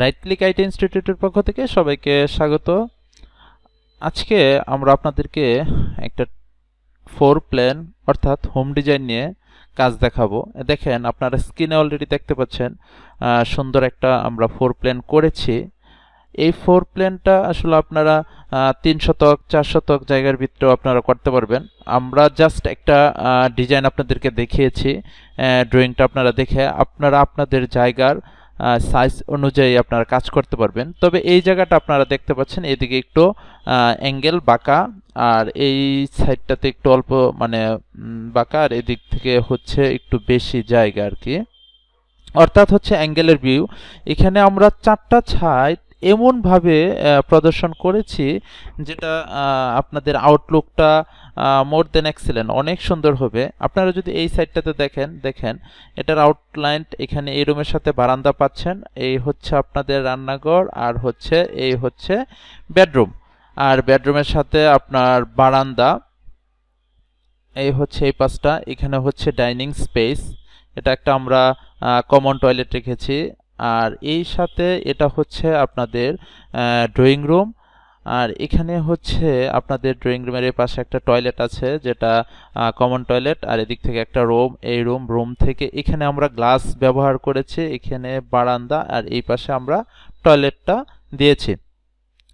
Right click IT ইনস্টিটিউটের পক্ষ থেকে সবাইকে স্বাগত। আজকে আমরা আপনাদেরকে একটা ফোর প্ল্যান অর্থাৎ হোম ডিজাইন নিয়ে কাজ দেখাবো। দেখেন, আপনারা স্ক্রিনে অলরেডি দেখতে পাচ্ছেন সুন্দর একটা আমরা ফোর প্ল্যান করেছি। এই ফোর প্ল্যানটা আসলে আপনারা তিন শতক, চার শতক জায়গার ভিতরেও আপনারা করতে পারবেন। আমরা জাস্ট একটা ডিজাইন আপনাদেরকে দেখিয়েছি ড্রয়িংটা আপনারা দেখে, আপনারা আপনাদের জায়গার সাইজ অনুযায়ী আপনারা কাজ করতে পারবেন। তবে এই জায়গাটা আপনারা দেখতে পাচ্ছেন, এদিকে একটু অ্যাঙ্গেল বাঁকা, আর এই সাইডটাতে একটু অল্প মানে বাঁকা, আর এদিক থেকে হচ্ছে একটু বেশি জায়গা আর কি অর্থাৎ হচ্ছে অ্যাঙ্গেলের ভিউ এখানে আমরা চারটা ছাইড এমনভাবে প্রদর্শন করেছি যেটা আপনাদের আউটলুকটা মোর দেন এক্সেলেন্ট অনেক সুন্দর হবে। আপনারা যদি এই সাইডটাতে দেখেন দেখেন, এটার আউটলাইন এখানে এই রুমের সাথে বারান্দা পাচ্ছেন। এই হচ্ছে আপনাদের রান্নাঘর, আর হচ্ছে এই হচ্ছে বেডরুম আর বেডরুমের সাথে আপনার বারান্দা, এই হচ্ছে এই পাশটা। এখানে হচ্ছে ডাইনিং স্পেস এটা একটা আমরা কমন টয়লেট রেখেছি। আর এই সাথে এটা হচ্ছে আপনাদের ড্রয়িং রুম আর এখানে হচ্ছে আপনাদের ড্রয়িং রুমের পাশে একটা টয়লেট আছে যেটা কমন টয়লেট আর এদিক থেকে একটা রুম এই রুম রুম থেকে এখানে আমরা গ্লাস ব্যবহার করেছি, এখানে বারান্দা, আর এই পাশে আমরা টয়লেটটা দিয়েছি।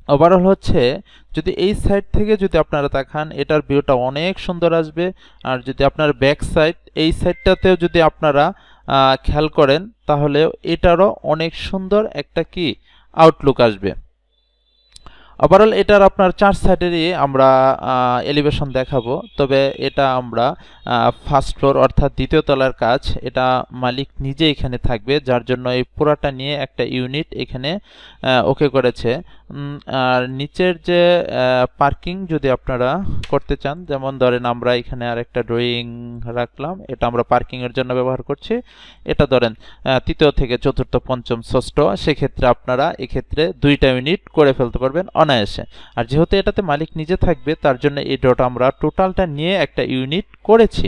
ওভারঅল হচ্ছে, যদি এই সাইড থেকে যদি আপনারা তাকান, এটার ভিউটা অনেক সুন্দর আসবে, আর যদি আপনার ব্যাক সাইড এই সাইডটাতেও যদি আপনারা খেয়াল করেন তাহলে এটারও অনেক সুন্দর একটা কি আউটলুক আসবে। ওভারঅল এটার আপনার চার সাইডেরই আমরা এলিভেশন দেখাবো। তবে এটা আমরা ফার্স্ট ফ্লোর অর্থাৎ দ্বিতীয় তলার কাজ, এটা মালিক নিজে এখানে থাকবে, যার জন্য এই পুরাটা নিয়ে একটা ইউনিট এখানে ওকে করেছে। আর নিচের যে পার্কিং যদি আপনারা করতে চান, যেমন ধরেন আমরা এখানে আর একটা ড্রয়িং রাখলাম, এটা আমরা পার্কিংয়ের জন্য ব্যবহার করছি। এটা ধরেন তৃতীয় থেকে চতুর্থ, পঞ্চম, ষষ্ঠ, সেক্ষেত্রে আপনারা এক্ষেত্রে দুইটা ইউনিট করে ফেলতে পারবেন। অনায়াসে আর যেহেতু এটাতে মালিক নিজে থাকবে, তার জন্য এই ড্রটা আমরা টোটালটা নিয়ে একটা ইউনিট করেছি।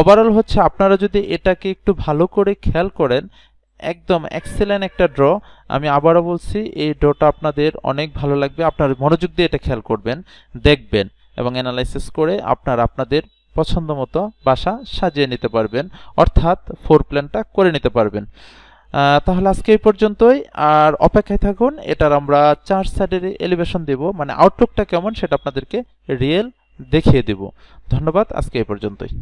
ওভারঅল হচ্ছে আপনারা যদি এটাকে একটু ভালো করে খেয়াল করেন, একদম এক্সেলেন্ট একটা ড্র। আমি আবারও বলছি, এই ড্রটা আপনাদের অনেক ভালো লাগবে। আপনার মনোযোগ দিয়ে এটা খেয়াল করবেন, দেখবেন এবং অ্যানালাইসিস করে আপনার আপনাদের পছন্দ মতো বাসা সাজিয়ে নিতে পারবেন। অর্থাৎ ফোর প্ল্যানটা করে নিতে পারবেন। তাহলে আজকে এই পর্যন্তই। আর অপেক্ষায় থাকুন, এটার আমরা চার সাইডের এলিভেশন দেব মানে আউটলুকটা কেমন সেটা আপনাদেরকে রিয়েল দেখিয়ে দেব। ধন্যবাদ, আজকে এই পর্যন্তই।